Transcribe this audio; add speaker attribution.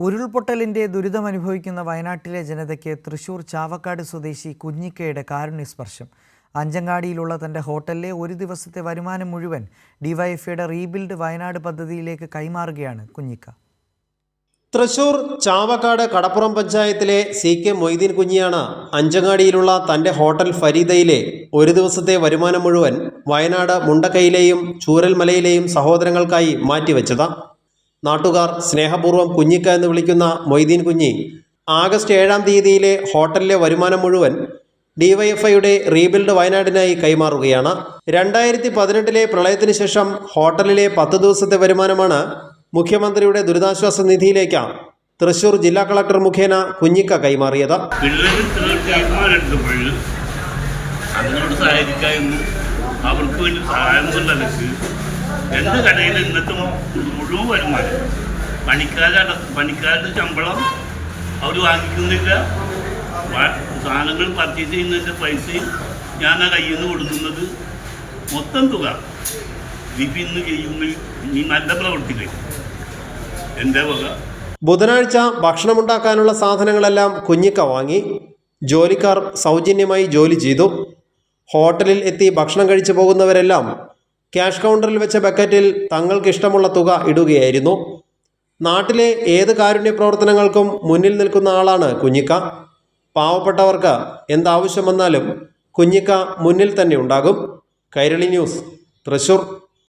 Speaker 1: ഉരുൾപൊട്ടലിന്റെ ദുരിതമനുഭവിക്കുന്ന വയനാട്ടിലെ ജനതയ്ക്ക് തൃശൂർ ചാവക്കാട് സ്വദേശി കുഞ്ഞിക്കയുടെ കാരുണ്യസ്പർശം. അഞ്ചങ്ങാടിയിലുള്ള തന്റെ ഹോട്ടലിലെ ഒരു ദിവസത്തെ വരുമാനം മുഴുവൻ ഡിവൈഎഫ്ഐയുടെ റീബിൽഡ് വയനാട് പദ്ധതിയിലേക്ക് കൈമാറുകയാണ് കുഞ്ഞിക്ക.
Speaker 2: തൃശൂർ ചാവക്കാട് കടപ്പുറം പഞ്ചായത്തിലെ സി കെ മൊയ്തീൻ കുഞ്ഞിയാണ് അഞ്ചങ്ങാടിയിലുള്ള തന്റെ ഹോട്ടൽ ഫരീദയിലെ ഒരു ദിവസത്തെ വരുമാനം മുഴുവൻ വയനാട് മുണ്ടക്കയിലെയും ചൂരൽമലയിലെയും സഹോദരങ്ങൾക്കായി മാറ്റിവെച്ചത്. നാട്ടുകാർ സ്നേഹപൂർവം കുഞ്ഞിക്ക എന്ന് വിളിക്കുന്ന മൊയ്തീൻ കുഞ്ഞി ആഗസ്റ്റ് ഏഴാം തീയതിയിലെ ഹോട്ടലിലെ വരുമാനം മുഴുവൻ ഡിവൈഎഫ്ഐയുടെ റീബിൽഡ് വയനാടിനായി കൈമാറുകയാണ്. രണ്ടായിരത്തി പതിനെട്ടിലെ പ്രളയത്തിന് ശേഷം ഹോട്ടലിലെ പത്ത് ദിവസത്തെ വരുമാനമാണ് മുഖ്യമന്ത്രിയുടെ ദുരിതാശ്വാസ നിധിയിലേക്ക് തൃശൂർ ജില്ലാ കളക്ടർ മുഖേന കുഞ്ഞിക്ക കൈമാറിയത്.
Speaker 3: അവർക്ക് വേണ്ടി സഹായം എന്നുള്ള എന്റെ കടയിൽ ഇന്നത്തെ മുഴുവൻ വരുമാനം പണിക്കാരുടെ പണിക്കാരുടെ ശമ്പളം അവർ വാങ്ങിക്കുന്നില്ല. സാധനങ്ങൾ പർച്ചേസ് ചെയ്യുന്നതിന്റെ പൈസയും ഞാൻ ആ കയ്യിൽ നിന്ന് കൊടുക്കുന്നത് മൊത്തം തുക. ലിപി ഇന്ന് ചെയ്യുമ്പോൾ നീ നല്ല പ്രവർത്തിക്കും എന്റെ വക.
Speaker 2: ബുധനാഴ്ച ഭക്ഷണമുണ്ടാക്കാനുള്ള സാധനങ്ങളെല്ലാം കുഞ്ഞിക്ക വാങ്ങി. ജോലിക്കാർ സൗജന്യമായി ജോലി ചെയ്തു. ഹോട്ടലിൽ എത്തി ഭക്ഷണം കഴിച്ചു പോകുന്നവരെല്ലാം ക്യാഷ് കൗണ്ടറിൽ വെച്ച ബക്കറ്റിൽ തങ്ങൾക്ക് ഇഷ്ടമുള്ള തുക ഇടുകയായിരുന്നു. നാട്ടിലെ ഏത് കാരുണ്യ പ്രവർത്തനങ്ങൾക്കും മുന്നിൽ നിൽക്കുന്ന ആളാണ് കുഞ്ഞിക്ക. പാവപ്പെട്ടവർക്ക് എന്താവശ്യം വന്നാലും കുഞ്ഞിക്ക മുന്നിൽ തന്നെ ഉണ്ടാകും. കൈരളി ന്യൂസ് തൃശൂർ.